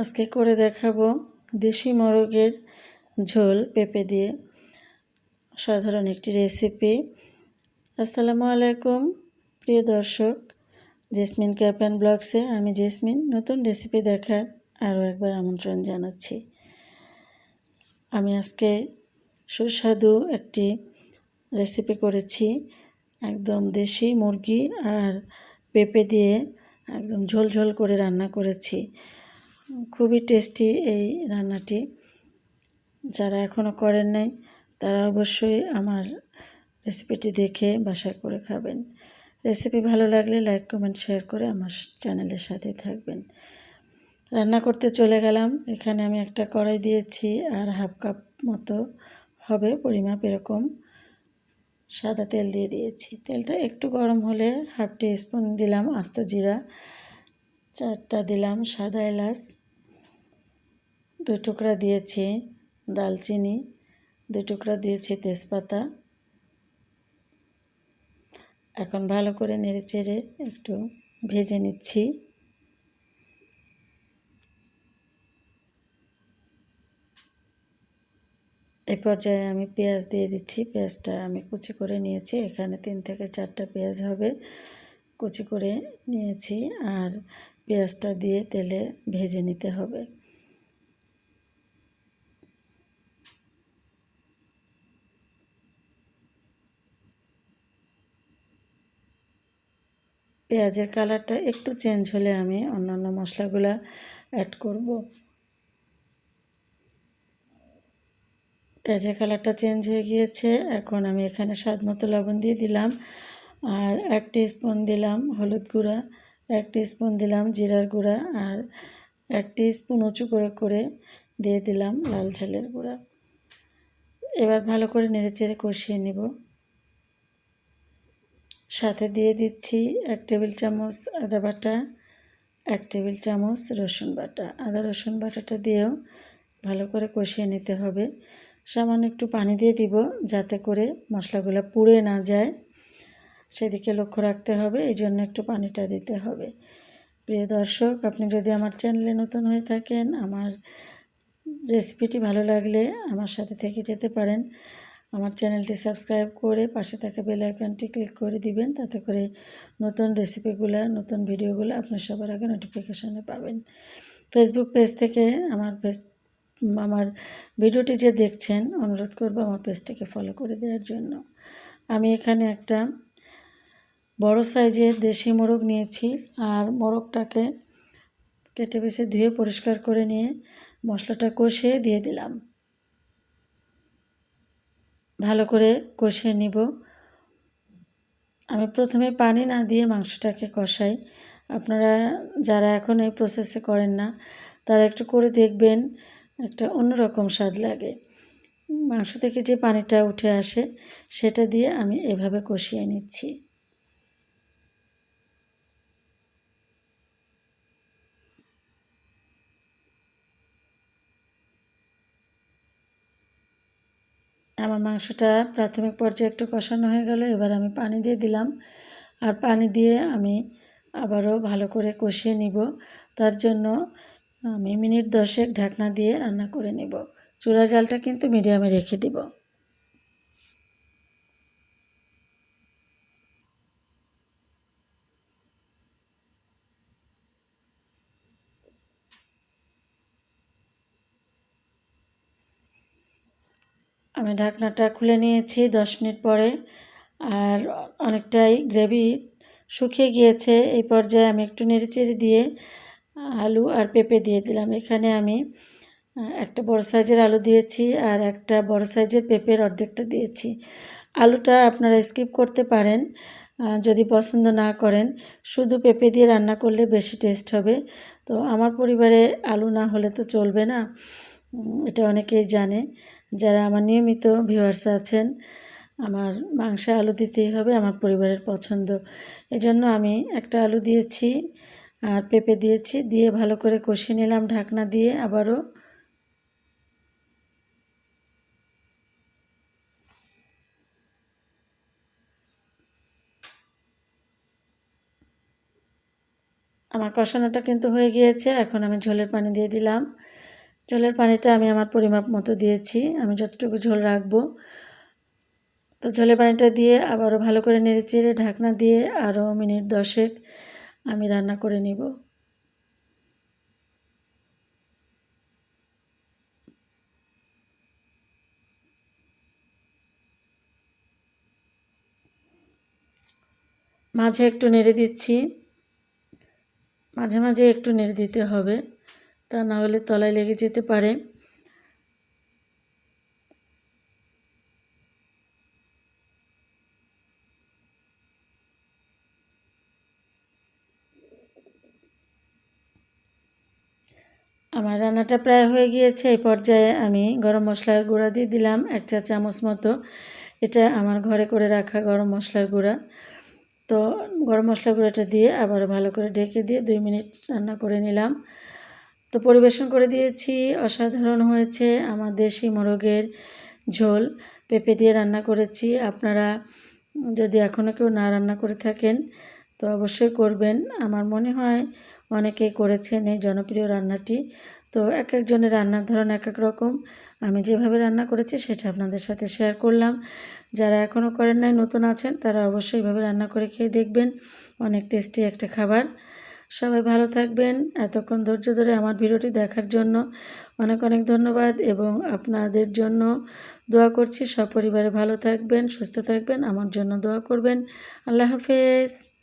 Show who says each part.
Speaker 1: আজকে করে দেখাবো দেশি মোরগের ঝোল পেঁপে দিয়ে। সাধারণ একটি রেসিপি আসসালামু আলাইকুম, প্রিয় দর্শক, জেসমিন ক্যাপ অ্যান্ড ব্লগসে আমি জেসমিন নতুন রেসিপি দেখার আরও একবার আমন্ত্রণ জানাচ্ছি। আমি আজকে সুস্বাদু একটি রেসিপি করেছি, একদম দেশি মুরগি আর পেঁপে দিয়ে একদম ঝোল ঝোল করে রান্না করেছি। খুবই টেস্টি এই রান্নাটি। যারা এখনও করেন নাই, তারা অবশ্যই আমার রেসিপিটি দেখে বাসায় করে খাবেন। রেসিপি ভালো লাগলে লাইক কমেন্ট শেয়ার করে আমার চ্যানেলের সাথে থাকবেন। রান্না করতে চলে গেলাম। এখানে আমি একটা কড়াই দিয়েছি আর হাফ কাপ মতো হবে পরিমাপ এরকম। সাদা তেল দিয়ে দিয়েছি। তেলটা একটু গরম হলে হাফ টি স্পুন দিলাম আস্ত জিরা। চারটা দিলাম সাদা এলাচ দুই টুকরা দিয়েছি দালচিনি দুই টুকরা দিয়েছি তেজপাতা। এখন ভালো করে নেড়ে চেড়ে একটু ভেজে নিচ্ছি। এই পর্যায়ে আমি পেঁয়াজ দিয়ে দিচ্ছি, পেঁয়াজটা আমি কুচি করে নিয়েছি, এখানে তিন থেকে চারটা পেঁয়াজ হবে, কুচি করে নিয়েছি। আর পেঁয়াজটা দিয়ে তেলে ভেজে নিতে হবে। পেঁয়াজের কালারটা একটু চেঞ্জ হলে আমি অন্যান্য মশলাগুলো অ্যাড করব। পেঁয়াজের কালারটা চেঞ্জ হয়ে গিয়েছে, এখন আমি এখানে স্বাদ মতো লবণ দিয়ে দিলাম। আর এক স্পুন দিলাম হলুদ গুঁড়া। এক স্পুন দিলাম জিরার গুঁড়া আর এক স্পুন উঁচু করে করে দিয়ে দিলাম লাল ঝালের গুঁড়া। এবার ভালো করে নেড়ে চেড়ে কষিয়ে নিব। সাথে দিয়ে দিচ্ছি এক টেবিল চামচ আদা বাটা, এক টেবিল চামচ রসুন বাটা। আদা রসুন বাটাটা দিয়েও ভালো করে কষিয়ে নিতে হবে। সামান্য একটু পানি দিয়ে দিব যাতে করে মশলাগুলো পুড়ে না যায়। সেদিকে লক্ষ্য রাখতে হবে, এই জন্য একটু পানিটা দিতে হবে। প্রিয় দর্শক, আপনি যদি আমার চ্যানেলে নতুন হয়ে থাকেন, আমার রেসিপিটি ভালো লাগলে আমার সাথে থেকে যেতে পারেন। আমার চ্যানেলটি সাবস্ক্রাইব করে পাশে থাকা বেল আইকনটি ক্লিক করে দিবেন, তাতে করে নতুন রেসিপিগুলো, নতুন ভিডিওগুলো আপনি সবার আগে নোটিফিকেশানে পাবেন। ফেসবুক পেজ থেকে আমার পেজ আমার ভিডিওটি যে দেখছেন, অনুরোধ করব আমার পেজটিকে ফলো করে দেওয়ার জন্য। আমি এখানে একটা বড় সাইজের দেশি মোরগ নিয়েছি আর মোরগটাকে কেটে বেছে ধুয়ে পরিষ্কার করে নিয়ে মশলাটা কষিয়ে দিয়ে দিলাম। ভালো করে কষিয়ে নিব। আমি প্রথমে পানি না দিয়ে মাংসটাকে কষাই। আপনারা যারা এখন এই প্রসেসে করেন না, তারা একটু করে দেখবেন একটা অন্যরকম স্বাদ লাগে। মাংস থেকে যে পানিটা উঠে আসে, সেটা দিয়ে আমি এভাবে কষিয়ে নিচ্ছি। আমার মাংসটা প্রাথমিক পর্যায়ে একটু কষানো হয়ে গেল, এবার আমি পানি দিয়ে দিলাম। আর পানি দিয়ে আমি আবারও ভালো করে কষিয়ে নিব। তার জন্য আমি মিনিট দশেক ঢাকনা দিয়ে রান্না করে নেব। চুলা জালটা কিন্তু মিডিয়ামে রেখে দিব। আমি ঢাকনাটা খুলে নিয়েছি দশ মিনিট পরে আর অনেকটাই গ্রেভি শুকিয়ে গিয়েছে। এই পর্যায়ে আমি একটু নেড়েচেড়ে দিয়ে আলু আর পেঁপে দিয়ে দিলাম। এখানে আমি একটা বড় সাইজের আলু দিয়েছি আর একটা বড় সাইজের পেঁপের অর্ধেকটা দিয়েছি। আলুটা আপনারা স্কিপ করতে পারেন যদি পছন্দ না করেন। শুধু পেঁপে দিয়ে রান্না করলে বেশি টেস্ট হবে। তো আমার পরিবারে আলু না হলে তো চলবে না। এটা অনেকেই জানে। যারা আমার নিয়মিত ভিউয়ার্স আছেন, আমার মাংসে আলু দিতেই হবে, আমার পরিবারের পছন্দ। এজন্য আমি একটা আলু দিয়েছি, আর পেঁপে দিয়েছি, দিয়ে ভালো করে কষিয়ে নিলাম ঢাকনা দিয়ে আবারও। আমার কষানোটা কিন্তু হয়ে গিয়েছে, এখন আমি ঝোলের পানি দিয়ে দিলাম। ঝোলের পানিটা আমি আমার পরিমাপ মতো দিয়েছি। আমি যতটুকু ঝোল রাখব। তো জলের পানিটা দিয়ে আবারও ভালো করে নেড়ে চেড়ে ঢাকনা দিয়ে আরও মিনিট দশেক আমি রান্না করে নিব। মাঝে একটু নেড়ে দিচ্ছি। মাঝে মাঝে একটু নেড়ে দিতে হবে। তা না হলে তলায় লেগে যেতে পারে। আমার রান্নাটা প্রায় হয়ে গিয়েছে। এই পর্যায়ে আমি গরম মশলার গুঁড়া দিয়ে দিলাম এক চা চামচ মতো। এটা আমার ঘরে করে রাখা গরম মশলার গুঁড়া। তো গরম মশলা গুঁড়োটা দিয়ে আবার ভালো করে ঢেকে দিয়ে দুই মিনিট রান্না করে নিলাম। তো পরিবেশন করে দিয়েছি, অসাধারণ হয়েছে আমার দেশি মোরগের ঝোল। পেঁপে দিয়ে রান্না করেছি। আপনারা যদি এখনও কেউ না রান্না করে থাকেন, তো অবশ্যই করবেন। আমার মনে হয় অনেকেই করেছেন এই জনপ্রিয় রান্নাটি। তো এক একজনের রান্নার ধরন এক এক রকম। আমি যেভাবে রান্না করেছি সেটা আপনাদের সাথে শেয়ার করলাম। যারা এখনও করেন নাই, নতুন আছেন, তারা অবশ্যই এইভাবে রান্না করে খেয়ে দেখবেন। অনেক টেস্টি একটা খাবার। সবাই ভালো থাকবেন। এতক্ষণ ধৈর্য ধরে আমার ভিডিওটি দেখার জন্য অনেক অনেক ধন্যবাদ এবং আপনাদের জন্য দোয়া করছি। সপরিবারে ভালো থাকবেন, সুস্থ থাকবেন, আমার জন্য দোয়া করবেন। আল্লাহ হাফেজ।